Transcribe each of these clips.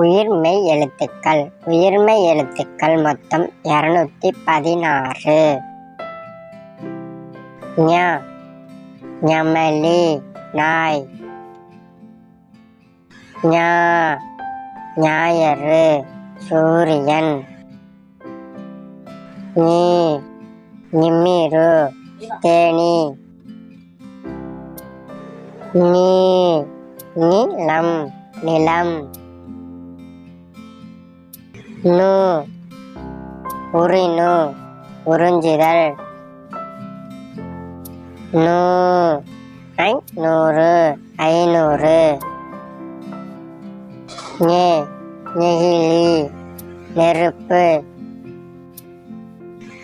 உயிர்மெய் எழுத்துக்கள். உயிர்மெய் எழுத்துக்கள் மொத்தம் இரநூத்தி பதினாறு. ஞமலி நாய். ஞா ஞாயிறு சூரியன். நீ நிம்மிரு தேனி. நீ நிலம் நிலம். நு. உரினு உறிஞ்சிதல். நூ. ஐநூறு. ஐநூறு. நெ. நெகிழி. நெருப்பு.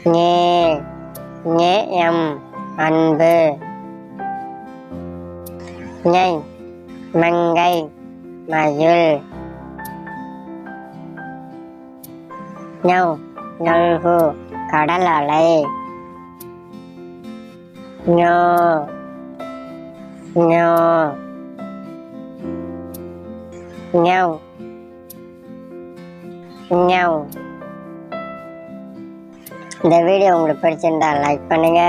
நே. நேயம் அன்பு. நை மங்கை. மயில் ஞௌ நல்கு கடல் அலை. ஞோ ஞோ. ஞௌ ஞௌ இந்த வீடியோ உங்களுக்கு பிடிச்சிருந்தா லைக் பண்ணுங்க.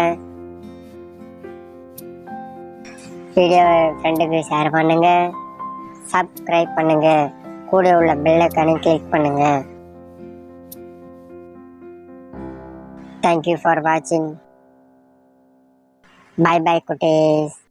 வீடியோவை ஃப்ரெண்டுக்கு ஷேர் பண்ணுங்க. சப்ஸ்கிரைப் பண்ணுங்க. கூட உள்ள பெல்லைக்கானு click Thank you for watching. Bye bye, cuties.